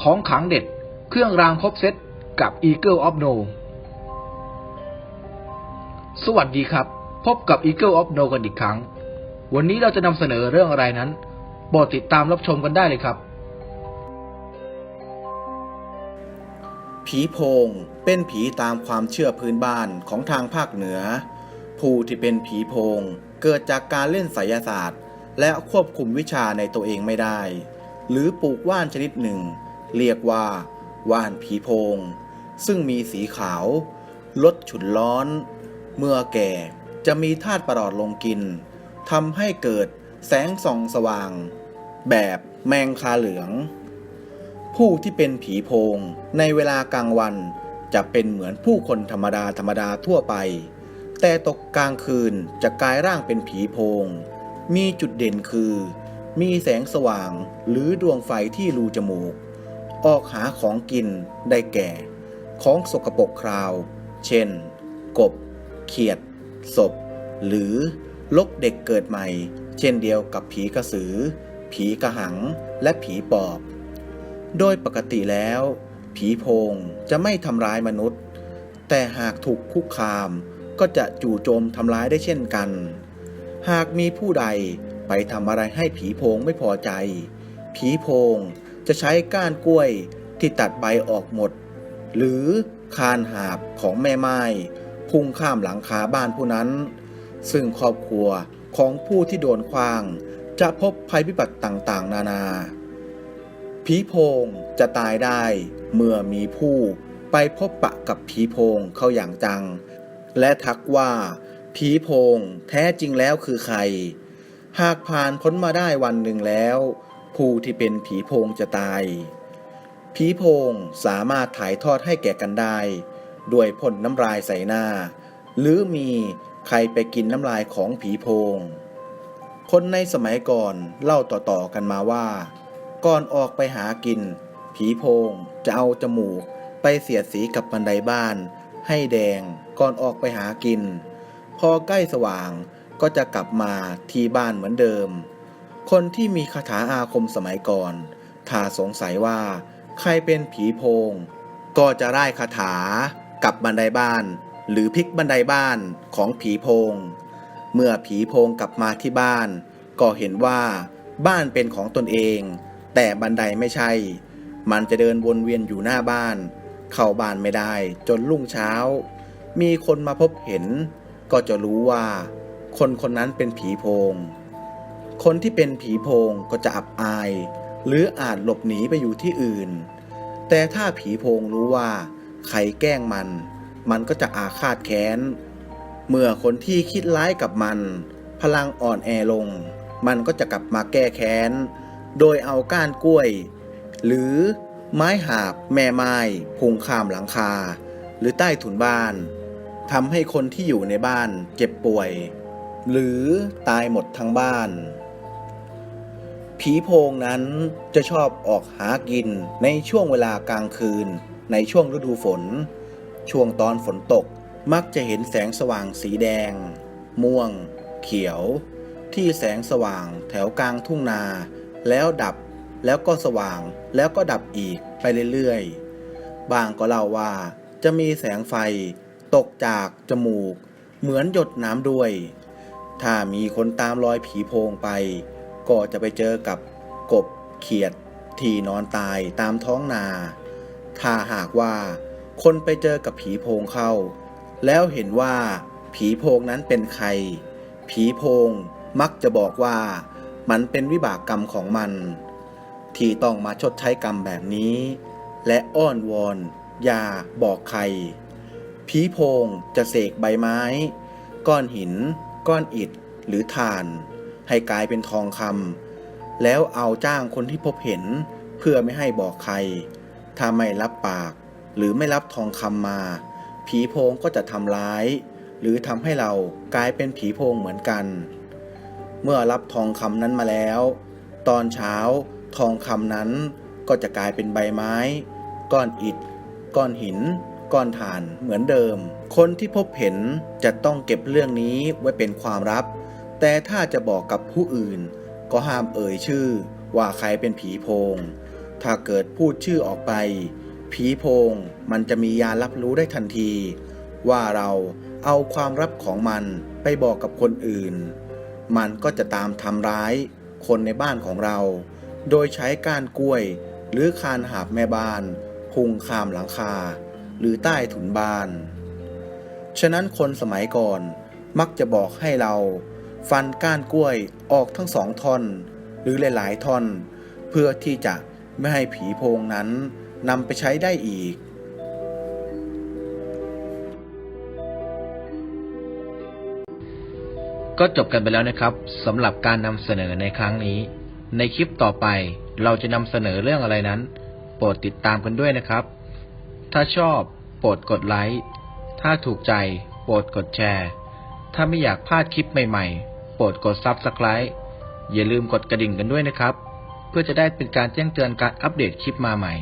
ของขังเด็ด เครื่องรางครบเซตกับ Eagle of No สวัสดีครับ พบกับ Eagle of No กันอีกครั้ง วันนี้เราจะนำเสนอเรื่องอะไรนั้นโปรดติดตามรับชมกันได้เลยครับ ผีโพงเป็นผีตามความเชื่อพื้นบ้านของทางภาคเหนือ ผู้ที่เป็นผีโพงเกิดจากการเล่นไสยศาสตร์ และควบคุมวิชาในตัวเองไม่ได้ หรือปลูกว่านชนิดหนึ่ง เรียกว่าว่านผีโพง ซึ่งมีสีขาว ลดฉุนร้อน เมื่อแก่จะมีธาตุประหลอดลงกินทำให้เกิดแสงส่องสว่าง แบบแมงคาเหลือง ผู้ที่เป็นผีโพงในเวลากลางวันจะเป็นเหมือนผู้คนธรรมดาธรรมดาทั่วไป แต่ตกกลางคืนจะกลายร่างเป็นผีโพง มีจุดเด่นคือ มีแสงสว่างหรือดวงไฟที่รูจมูก ออกหาของกินได้แก่ ของสกปรกคราว เช่น กบ เขียด ศพ หรือลกเด็กเกิดใหม่ เช่นเดียวกับผีกระสือ ผีกระหัง และผีปอบ โดยปกติแล้ว ผีโพงจะไม่ทำร้ายมนุษย์ แต่หากถูกคุกคาม ก็จะจู่โจมทำร้ายได้เช่นกัน หากมีผู้ใดไปทำอะไรให้ผีโพงไม่พอใจ ผีโพง จะใช้ก้านกล้วยที่ตัดใบออกหมด หรือคานหาบของแม่ไม้พุ่งข้ามหลังคาบ้านผู้นั้น ซึ่งครอบครัวของผู้ที่โดนควาง จะพบภัยพิบัติต่างๆ นานา ผีโพงจะตายได้เมื่อมีผู้ไปพบปะกับผีโพงเข้าอย่างจัง และทักว่าผีโพงแท้จริงแล้วคือใคร หากผ่านพ้นมาได้วันหนึ่งแล้ว ผู้ที่เป็นผีโพงจะตาย ผีโพงสามารถถ่ายทอดให้แก่กันได้ ด้วยพ่นน้ำลายใส่หน้า หรือมีใครไปกินน้ำลายของผีโพง คนในสมัยก่อนเล่าต่อๆกันมาว่า ก่อนออกไปหากิน ผีโพงจะเอาจมูกไปเสียดสีกับบันไดบ้าน ให้แดงก่อนออกไปหากิน พอใกล้สว่างก็จะกลับมาที่บ้านเหมือนเดิม คนที่มีคาถาอาคมสมัยก่อน ถ้าสงสัยว่า ใครเป็นผีโพง ก็จะได้คาถากับบันไดบ้าน หรือพลิกบันไดบ้านของผีโพง เมื่อผีโพงกลับมาที่บ้าน ก็เห็นว่าบ้านเป็นของตนเอง แต่บันไดไม่ใช่ มันจะเดินวนเวียนอยู่หน้าบ้าน เข้าบ้านไม่ได้จนรุ่งเช้า มีคนมาพบเห็น ก็จะรู้ว่า คนคนนั้นเป็นผีโพง คนที่เป็นผีโพงก็จะอับอาย หรืออาจหลบหนีไปอยู่ที่อื่น แต่ถ้าผีโพงรู้ว่า ใครแกล้งมัน มันก็จะอาฆาตแค้น เมื่อคนที่คิดร้ายกับมัน พลังอ่อนแอลง มันก็จะกลับมาแก้แค้น โดยเอาก้านกล้วย หรือไม้หาบแม่ไม้พุงข้ามหลังคา หรือใต้ถุนบ้านทำให้คนที่อยู่ในบ้านเจ็บป่วย หรือตายหมดทั้งบ้าน ผีโพงนั้นจะชอบออกหากินในช่วงเวลากลางคืน ในช่วงฤดูฝน ช่วงตอนฝนตกมักจะเห็นแสงสว่างสีแดง ม่วง เขียว ที่แสงสว่างแถวกลางทุ่งนา แล้วดับแล้วก็สว่างแล้วก็ดับอีกไปเรื่อยๆ บางก็เล่าว่าจะมีแสงไฟ ตกจากจมูก เหมือนหยดน้ำด้วย ถ้ามีคนตามรอยผีโพงไป ก็จะไปเจอกับกบเขียดที่นอนตายตามท้องนา ถ้าหากว่าคนไปเจอกับผีโพงเข้า แล้วเห็นว่าผีโพงนั้นเป็นใคร ผีโพงมักจะบอกว่ามันเป็นวิบากกรรมของมัน ที่ต้องมาชดใช้กรรมแบบนี้ และอ้อนวอนอย่าบอกใคร ผีโพงจะเสกใบไม้ ก้อนหิน ก้อนอิฐหรือถ่าน ให้กลายเป็นทองคำแล้วเอาจ้างคนที่พบเห็น เพื่อไม่ให้บอกใคร ถ้าไม่รับปาก หรือไม่รับทองคำมา ผีโพงก็จะทำร้าย หรือทำให้เรากลายเป็นผีโพงเหมือนกัน เมื่อรับทองคำนั้นมาแล้ว ตอนเช้าทองคำนั้นก็จะกลายเป็นใบไม้ ก้อนอิฐ ก้อนหิน ก้อนถ่านเหมือนเดิม คนที่พบเห็นจะต้องเก็บเรื่องนี้ไว้เป็นความลับ แต่ถ้าจะบอกกับผู้อื่น ก็ห้ามเอ่ยชื่อ ว่าใครเป็นผีโพง ถ้าเกิดพูดชื่อออกไป ผีโพงมันจะมียารับรู้ได้ทันที ว่าเราเอาความลับของมันไปบอกกับคนอื่น มันก็จะตามทำร้าย คนในบ้านของเรา โดยใช้ก้านกล้วย หรือคานหาบแม่บ้านพุงขามหลังคา หรือใต้ถุนบ้าน ฉะนั้นคนสมัยก่อนมักจะบอกให้เรา ฟันก้านกล้วยออกทั้งสองท่อน หรือหลายๆท่อน เพื่อที่จะไม่ให้ผีโพงนั้นนำไปใช้ได้อีก ก็จบกันไปแล้วนะครับสำหรับการนำเสนอในครั้งนี้ ในคลิปต่อไปเราจะนำเสนอเรื่องอะไรนั้น โปรดติดตามกันด้วยนะครับ ถ้าชอบโปรดกดไลค์ ถ้าถูกใจโปรดกดแชร์ ถ้าไม่อยากพลาดคลิปใหม่ ๆ โปรดกด Subscribe อย่าลืมกดกระดิ่งกันด้วยนะครับ เพื่อจะได้เป็นการแจ้งเตือนการอัปเดตคลิปมาใหม่